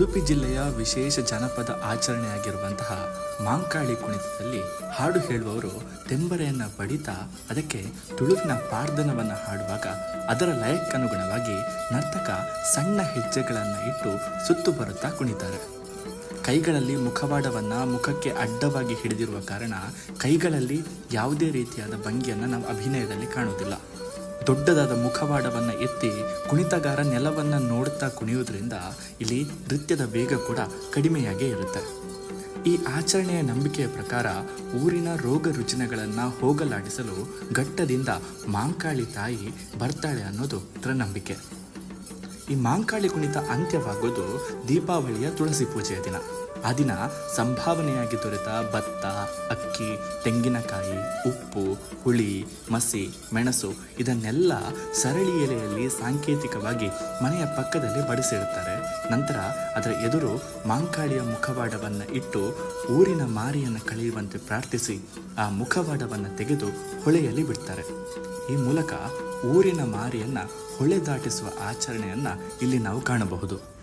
ಉಡುಪಿ ಜಿಲ್ಲೆಯ ವಿಶೇಷ ಜನಪದ ಆಚರಣೆಯಾಗಿರುವಂತಹ ಮಾಂಕಾಳಿ ಕುಣಿತದಲ್ಲಿ ಹಾಡು ಹೇಳುವವರು ತೆಂಬರೆಯನ್ನು ಬಡಿತಾ ಅದಕ್ಕೆ ತುಳುವಿನ ಪಾರ್ದನವನ್ನು ಹಾಡುವಾಗ ಅದರ ಲಯಕ್ಕನುಗುಣವಾಗಿ ನರ್ತಕ ಸಣ್ಣ ಹೆಜ್ಜೆಗಳನ್ನು ಇಟ್ಟು ಸುತ್ತು ಬರುತ್ತಾ ಕುಣಿತಾರೆ. ಕೈಗಳಲ್ಲಿ ಮುಖವಾಡವನ್ನು ಮುಖಕ್ಕೆ ಅಡ್ಡವಾಗಿ ಹಿಡಿದಿರುವ ಕಾರಣ ಕೈಗಳಲ್ಲಿ ಯಾವುದೇ ರೀತಿಯಾದ ಭಂಗಿಯನ್ನು ನಾವು ಅಭಿನಯದಲ್ಲಿ ಕಾಣುವುದಿಲ್ಲ. ದೊಡ್ಡದಾದ ಮುಖವಾಡವನ್ನು ಎತ್ತಿ ಕುಣಿತಗಾರ ನೆಲವನ್ನು ನೋಡುತ್ತಾ ಕುಣಿಯುವುದರಿಂದ ಇಲ್ಲಿ ನೃತ್ಯದ ವೇಗ ಕೂಡ ಕಡಿಮೆಯಾಗೇ ಇರುತ್ತೆ. ಈ ಆಚರಣೆಯ ನಂಬಿಕೆಯ ಪ್ರಕಾರ ಊರಿನ ರೋಗ ರುಜಿನಗಳನ್ನು ಹೋಗಲಾಡಿಸಲು ಘಟ್ಟದಿಂದ ಮಾಂಕಾಳಿ ತಾಯಿ ಬರ್ತಾಳೆ ಅನ್ನೋದು ಇದರ ನಂಬಿಕೆ ಈ ಮಾಂಕಾಳಿ ಕುಣಿತ ಅಂತ್ಯವಾಗೋದು ದೀಪಾವಳಿಯ ತುಳಸಿ ಪೂಜೆಯ ದಿನ. ಆ ದಿನ ಸಂಭಾವನೆಯಾಗಿ ದೊರೆತ ಭತ್ತ, ಅಕ್ಕಿ, ತೆಂಗಿನಕಾಯಿ, ಉಪ್ಪು, ಹುಳಿ, ಮಸಿ, ಮೆಣಸು ಇದನ್ನೆಲ್ಲ ಸರಳಿ ಎಲೆಯಲ್ಲಿ ಸಾಂಕೇತಿಕವಾಗಿ ಮನೆಯ ಪಕ್ಕದಲ್ಲಿ ಬಡಿಸಿಡುತ್ತಾರೆ. ನಂತರ ಅದರ ಎದುರು ಮಾಂಕಾಳಿಯ ಮುಖವಾಡವನ್ನು ಇಟ್ಟು ಊರಿನ ಮಾರಿಯನ್ನು ಕಳೆಯುವಂತೆ ಪ್ರಾರ್ಥಿಸಿ ಆ ಮುಖವಾಡವನ್ನು ತೆಗೆದು ಹೊಳೆಯಲ್ಲಿ ಬಿಡ್ತಾರೆ. ಈ ಮೂಲಕ ಊರಿನ ಮಾರಿಯನ್ನ ಹೊಳೆ ದಾಟಿಸುವ ಆಚರಣೆಯನ್ನ ಇಲ್ಲಿ ನಾವು ಕಾಣಬಹುದು.